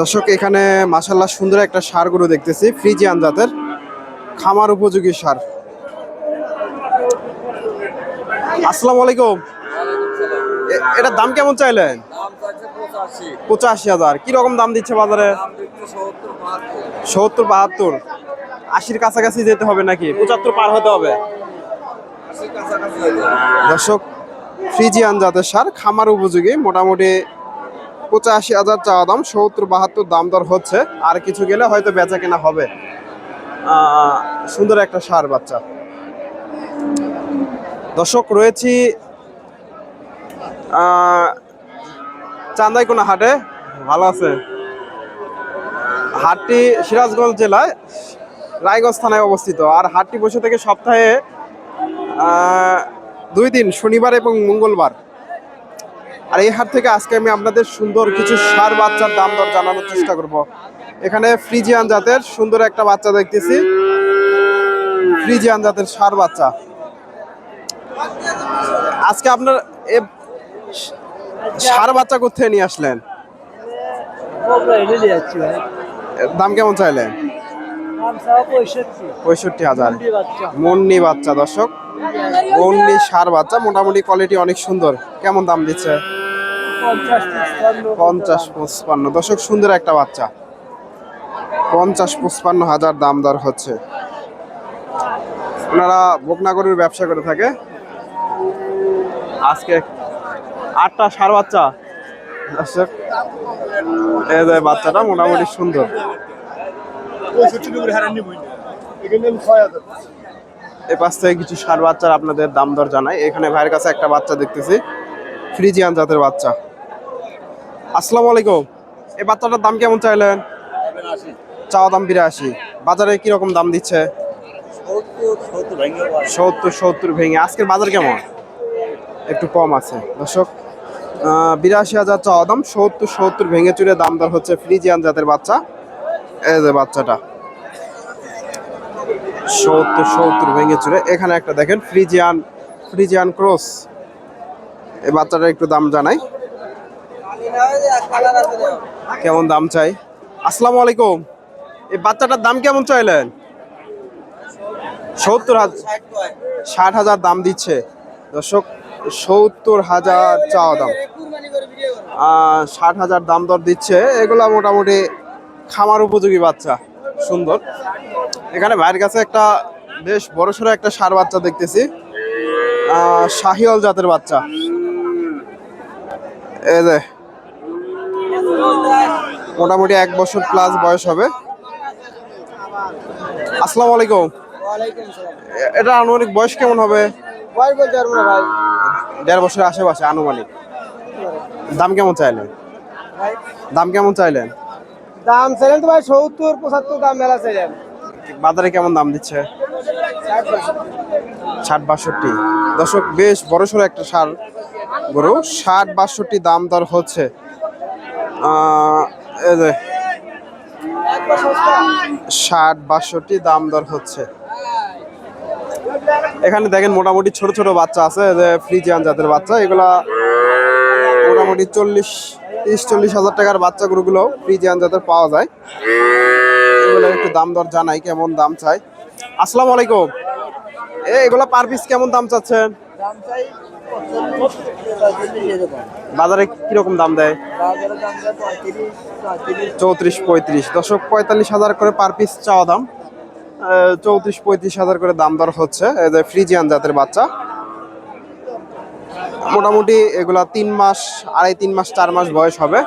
দর্শক, এখানে মাসাল্লাহ সুন্দর একটা সার গরু দেখতেছি, ফ্রিজিয়ান জাতের, খামার উপযোগী সার। আসসালামু আলাইকুম। এটার দাম কেমন চাইলেন? পঁচাশি হাজার। রকম দাম দিচ্ছে বাজারে? সত্তর বাহাত্তর। আশির কাছাকাছি যেতে হবে নাকি? পঁচাত্তর পার হতে হবে। দর্শক, ফ্রিজিয়ান জাতের সার, খামার উপযোগী, মোটামুটি পঁচাশি হাজার চাওয়া দাম, সত্তর, বাহাত্তর দাম দর হচ্ছে। আর কিছু গেলে হয়তো বেচা কেনা হবে। সুন্দর একটা সার বাচ্চা। দর্শক, রয়েছি চান্দাইকোনা হাটে। ভালো আছে। হাটটি সিরাজগঞ্জ জেলায় রায়গঞ্জ থানায় অবস্থিত। আর হাটটি বসে থেকে সপ্তাহে দুই দিন, শনিবার এবং মঙ্গলবার। আর এই হাট থেকে আজকে আমি আপনাদের সুন্দর কিছু সার বাচ্চার দাম দর জানানোর চেষ্টা করব। এখানে ফ্রিজিয়ান জাতের সুন্দর একটা বাচ্চা দেখতেছি। ফ্রিজিয়ান জাতের সার বাচ্চা। আজকে আপনার এ সার বাচ্চা কোথায় নিয়ে আসলেন? দাম কেমন চাইলেন? পঁয়ষট্টি হাজার। কুড়ি বাচ্চা, দর্শক। মুন্নি সার বাচ্চা, মোটামুটি কোয়ালিটি অনেক সুন্দর। কেমন দাম দিচ্ছে? পঞ্চাশ পঁচপান্ন। দশক সুন্দর একটা বাচ্চা। পঞ্চাশ, পঁচপান্ন হাজার দাম দর হচ্ছে। ওনারা বকনাগরের ব্যবসা করে থাকে। আজকে আটটা সার বাচ্চা। দর্শক বাচ্চাটা মোটামুটি সুন্দর। এ পাশ থেকে কিছু সার বাচ্চার আপনাদের দাম দর জানাই। এখানে ভাইয়ের কাছে একটা বাচ্চা দেখতেছি। ফ্রিজিয়ান জাতের বাচ্চা। আসসালামু আলাইকুম। এই বাচ্চাটার দাম কেমন চাইলেন? চাওয়া দাম বিরাশি। বাজারে কীরকম দাম দিচ্ছে? সত্তর সত্তর ভেঙে। আজকের বাজার কেমন? একটু কম আছে। দর্শক বিরাশি হাজার চাওয়া দাম, সত্তর সত্তর ভেঙে চুরে দাম দর হচ্ছে ফ্রিজিয়ান জাতের বাচ্চা। এই যে বাচ্চাটা। সত্তর সত্তর ভেঙে চুরে। এখানে একটা দেখেন, ফ্রিজিয়ান ফ্রিজিয়ান ক্রস। এই বাচ্চাটা একটু দাম জানাই। কেমন দাম চাই? আসসালামু আলাইকুম। এই বাচ্চাটার দাম কেমন চাইলেন? সত্তর হাজার ষাট হাজার দাম দিচ্ছে। দর্শক সত্তর হাজার চাওয়া দাম। ষাট হাজার দাম দর দিচ্ছে। এগুলা মোটামুটি খামার উপযোগী বাচ্চা। সুন্দর। এখানে ভাইয়ের কাছে একটা বেশ বড়সড় একটা সার বাচ্চা দেখতেছি। আহ, শাহিওয়াল জাতের বাচ্চা। এই যে মোটামুটি এক বছর প্লাস বয়স হবে। আসসালামু আলাইকুম। এটা আনুমানিক বয়স কেমন হবে? দেড় বছরের আশেপাশে আনুমানিক। দাম কেমন চাইলেন? দাম কেমন চাইলেন? দাম চাইলেন তো ভাই সত্তর পঁচাত্তর দাম মেলা চাইলেন। বাজারে কেমন দাম দিচ্ছে? ষাট বাষট্টি। দর্শক বেশ বড়সড় একটা সার গরু। ষাট বাষট্টি দাম দর হচ্ছে। ষাট বাষট্টি দাম দর হচ্ছে। এখানে দেখেন মোটামুটি ছোট ছোট বাচ্চা আছে ফ্রিজিয়ান জাতের বাচ্চা, এগুলা মোটামুটি চল্লিশ, তিরিশ, চল্লিশ হাজার টাকার বাচ্চা গরুগুলো ফ্রিজিয়ান জাতের পাওয়া যায়। এগুলো একটু দাম দর জানাই কেমন দাম চাই। আসসালামু আলাইকুম। এগুলো পার পিস কেমন দাম চাচ্ছেন? বাজারে কীরকম দাম দেয়? চৌত্রিশ পঁয়ত্রিশ। দশক পঁয়তাল্লিশ হাজার করে পার পিস চাওয়া দাম। চৌত্রিশ পঁয়ত্রিশ হাজার করে দাম দর হচ্ছে। ফ্রিজিয়ান জাতের বাচ্চা। মোটামুটি এগুলা তিন মাস, আড়াই তিন মাস, চার মাস বয়স হবে।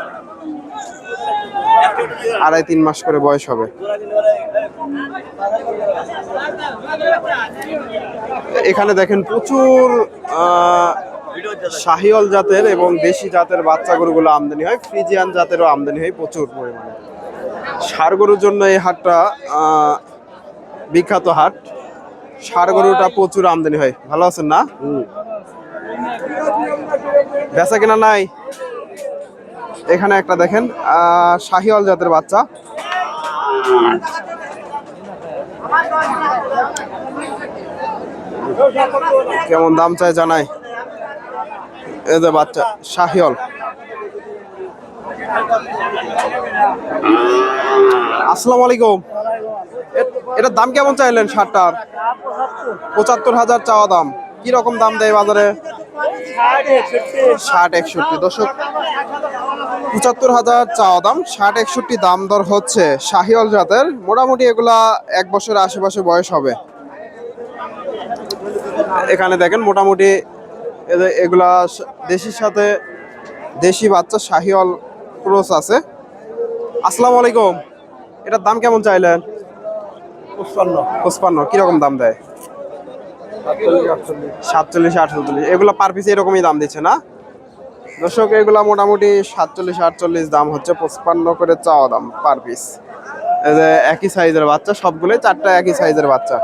আড়াই তিন মাস করে বয়স হবে। এখানে দেখেন প্রচুর আহ, শাহিওয়াল জাতের এবং দেশি জাতের বাচ্চা গরুগুলো আমদানি হয় ফ্রিজিয়ান জাতেরও আমদানি হয় প্রচুর পরিমাণে। ষাড় গরুর জন্য এই হাটটা বিখ্যাত হাট। ষাড় গরুটা প্রচুর আমদানি হয়। ভালো আছেন না? বেচা কিনা নাই? এখানে একটা দেখেন আহ, শাহিওয়াল জাতের বাচ্চা। কেমন দাম চাই জানাই? এই যে বাচ্চা শাহিয়ল আসসালামু আলাইকুম। এটার দাম কেমন চাইলেন শার্টটার পঁচাত্তর হাজার চাওয়া দাম। কি রকম দাম দেয় বাজারে? ষাট একষট্টি। দর্শক, পঁচাত্তর হাজার চাওয়া দাম, ষাট একষট্টি দাম দর হচ্ছে শাহিওয়াল জাতের। মোটামুটি এগুলা এক বছরের আশেপাশে বয়স হবে। এখানে দেখেন মোটামুটি এগুলা দেশির সাথে দেশি বাচ্চা শাহিওয়াল ক্রোস আছে। আসসালামু আলাইকুম। এটার দাম কেমন চাইলেন? পঁচপান্ন। কীরকম দাম দেয়? সাতচল্লিশ আটচল্লিশ। এগুলো পার পিস এরকমই দাম দিচ্ছে না? দর্শক এগুলা মোটামুটি সাতচল্লিশ আটচল্লিশ দাম হচ্ছে। পঁচপান্ন করে চাওয়া দাম পার পিস একই সাইজের বাচ্চা সবগুলোই চারটা একই সাইজের বাচ্চা।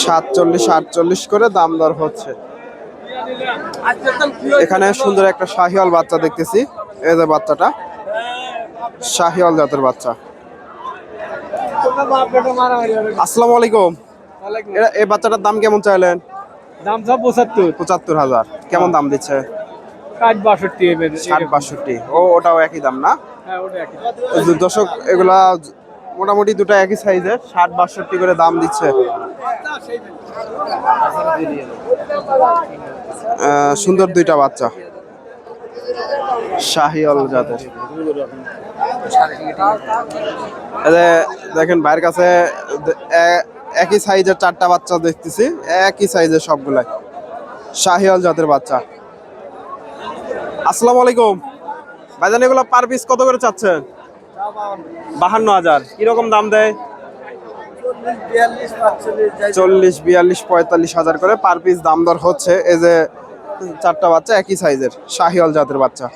সাতচল্লিশ আটচল্লিশ করে দাম দর হচ্ছে। এখানে সুন্দর একটা শাহিওয়াল বাচ্চা দেখতেছি। এই যে বাচ্চাটা শাহিওয়াল জাতের বাচ্চা। আসসালামু আলাইকুম। এই বাচ্চাটার দাম কেমন চাইলেন? দাম সব পঁচাত্তর। পঁচাত্তর হাজার। কেমন দাম দিচ্ছে? ষাট বাষট্টি ষাট বাষট্টি। ও ওটাও একই দাম না? হ্যাঁ দর্শক এগুলা মোটামুটি দুটো একই সাইজের ষাট বাষট্টি করে দাম দিচ্ছে। সুন্দর দুইটা বাচ্চা। শাহিওল জাতের। দেখেন ভাইয়ের কাছে একই সাইজের চারটা বাচ্চা দেখতেছি। একই সাইজের সবগুলাই। শাহিওল জাতের বাচ্চা। আসসালামু আলাইকুম। ভাইজান, এগুলো পার পিস কত করে চাচ্ছেন? বাহান্ন হাজার। কীরকম দাম দেয়? চল্লিশ, বিয়াল্লিশ, পঁয়তাল্লিশ হাজার করে পার পিস দাম দর হচ্ছে। এই যে চারটা বাচ্চা একই সাইজের শাহিওয়াল জাতের বাচ্চা।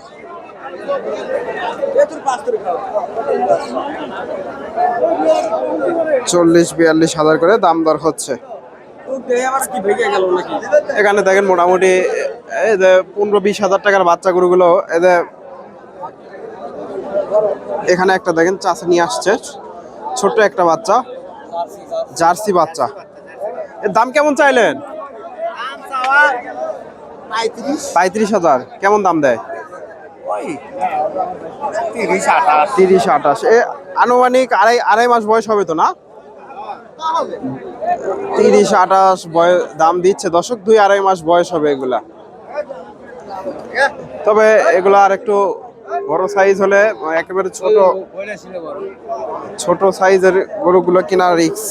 চল্লিশ, বিয়াল্লিশ হাজার করে দাম দর হচ্ছে। এখানে দেখেন মোটামুটি এই যে পনেরো বিশ হাজার টাকার বাচ্চা গরুগুলো এদের এখানে একটা দেখেন চাষা নিয়ে আসছে ছোট্ট একটা বাচ্চা জার্সি বাচ্চা। এর দাম কেমন চাইলেন? পঁয়ত্রিশ। হাজার কেমন দাম দেয়? তিরিশ আঠাশ। এ আনুমানিক আড়াই আড়াই মাস বয়স হবে তো না? তিরিশ, আঠাশ দাম দিচ্ছে। দশক দুই আড়াই মাস বয়স হবে এগুলা। তবে এগুলা আর একটু বড় সাইজ হলে, একেবারে ছোট ছোট সাইজের গরুগুলো কেনা রিক্স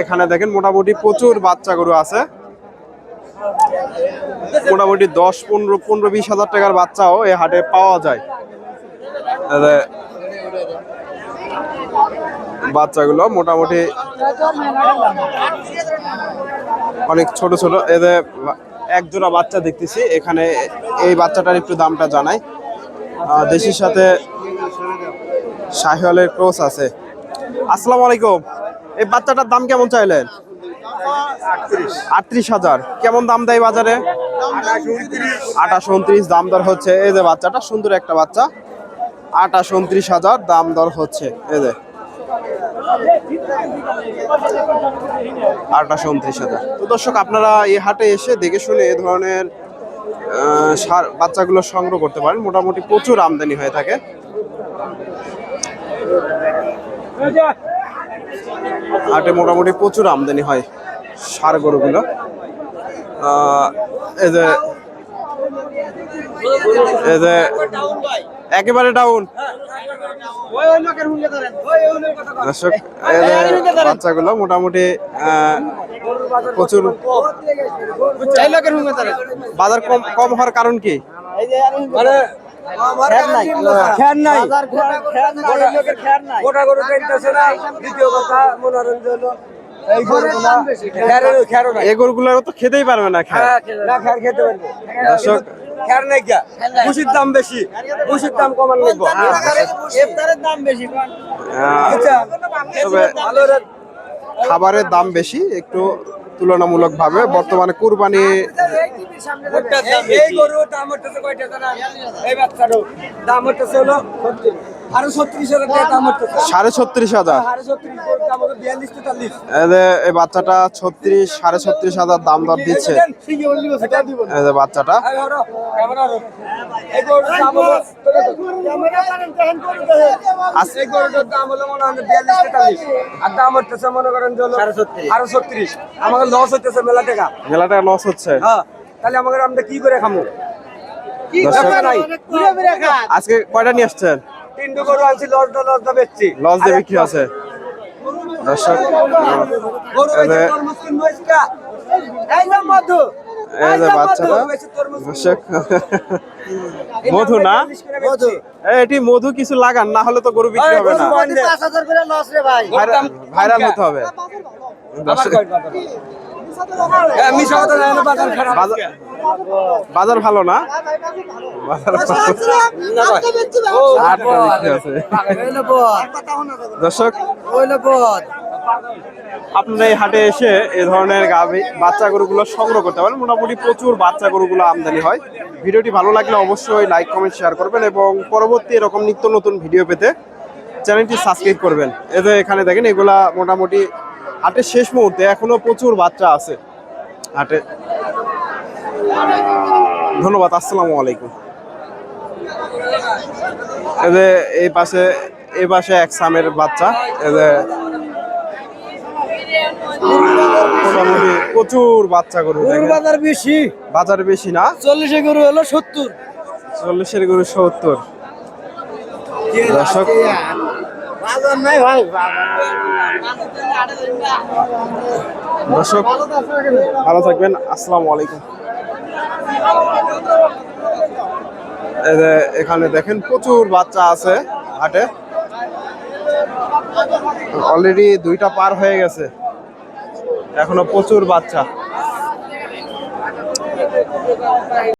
এখানে দেখেন, মোটামুটি প্রচুর বাচ্চা গরু আছে। মোটামুটি দশ, পনেরো পনেরো, বিশ হাজার টাকার বাচ্চাও এই হাটে পাওয়া যায়। বাচ্চাগুলো মোটামুটি অনেক ছোট ছোট। এদের এক জোড়া বাচ্চা দেখতেছি, এখানে এই বাচ্চাটার একটু দামটা জানাই। দেশির সাথে শাহিওয়ালের ক্রস আছে। আসসালামু আলাইকুম। এই বাচ্চাটার দাম কেমন চাইলেন? আটত্রিশ হাজার। কেমন দাম দেয় বাজারে? আঠাশ উনত্রিশ। দাম দর হচ্ছে, এই যে বাচ্চাটা সুন্দর একটা বাচ্চা। আঠাশ উনত্রিশ হাজার দাম দর হচ্ছে, এই যে আঠাশ উনত্রিশ হাজার। তো দর্শক, আপনারা এই হাটে এসে দেখে শুনে এ ধরনের সার বাচ্চাগুলো সংগ্রহ করতে পারেন। মোটামুটি প্রচুর আমদানি হয়ে থাকে। হাটে মোটামুটি প্রচুর আমদানি হয় সার গরুগুলো। এই যে একেবারে ডাউন দর্শক বাচ্চাগুলো মোটামুটি প্রচুর বাজার কম কম হওয়ার কারণ কি? গরুগুলো তো খেতেই পারবে না খেয়ে না খেতে পারবে। খ্যার নাই ভুষির দাম বেশি ভুষির দাম কমান লাগবো দাম বেশি। তবে খাবারের দাম বেশি একটু তুলনামূলক ভাবে বর্তমানে কুরবানি এই গরু দাম হচ্ছে কয়টা জানা এই বাচ্চারও। দাম হচ্ছে হলো সত্তর আরও ছত্রিশ হাজার টাকা সাড়ে ছত্রিশ হাজার। হচ্ছে এই বাচ্চাটা ছত্রিশ সাড়ে ছত্রিশ হাজার দাম দর দিচ্ছে। বাচ্চাটা। হচ্ছে আমাকে লস হইতেছে মেলা টাকা। লস হচ্ছে। হ্যাঁ তাহলে আমাকে আমরা কি করে খামো? আজকে কয়টা নিয়ে আসছেন? তিনটে গরু আনছি বেচছি। বিক্রি আছে। দর্শক এই যে- মধু বাচ্চাটা। দর্শক না? এটি মধু কিছু লাগান না হলে তো গরু বিক্রি হবে না। ভাইরাল- হতে হবে। বাজার? ভালো না। দর্শক আপনারা এই হাটে এসে এ ধরনের গাভী বাচ্চা গরুগুলো সংগ্রহ করতে পারেন মোটামুটি প্রচুর বাচ্চা গরুগুলো আমদানি হয় ভিডিওটি ভালো লাগলে অবশ্যই লাইক কমেন্ট শেয়ার করবেন এবং পরবর্তী এরকম নিত্য নতুন ভিডিও পেতে চ্যানেলটি সাবস্ক্রাইব করবেন যে এখানে দেখেন, এগুলা মোটামুটি হাটের শেষ মুহূর্তে এখনও প্রচুর বাচ্চা আছে। হাটে ধন্যবাদ আসসালামু আলাইকুম। এই যে এই পাশে এই পাশে এক সামের বাচ্চা এই যে মোটামুটি প্রচুর বাচ্চা গরু বাজার বেশি। বাজার বেশি না? চল্লিশে গরু হলো সত্তর। চল্লিশের গরু সত্তর। দর্শক দর্শক, ভালো থাকবেন, আসসালামু আলাইকুম। এখানে দেখেন প্রচুর বাচ্চা আছে হাটে। অলরেডি দুইটা পার হয়ে গেছে। এখনও প্রচুর বাচ্চা।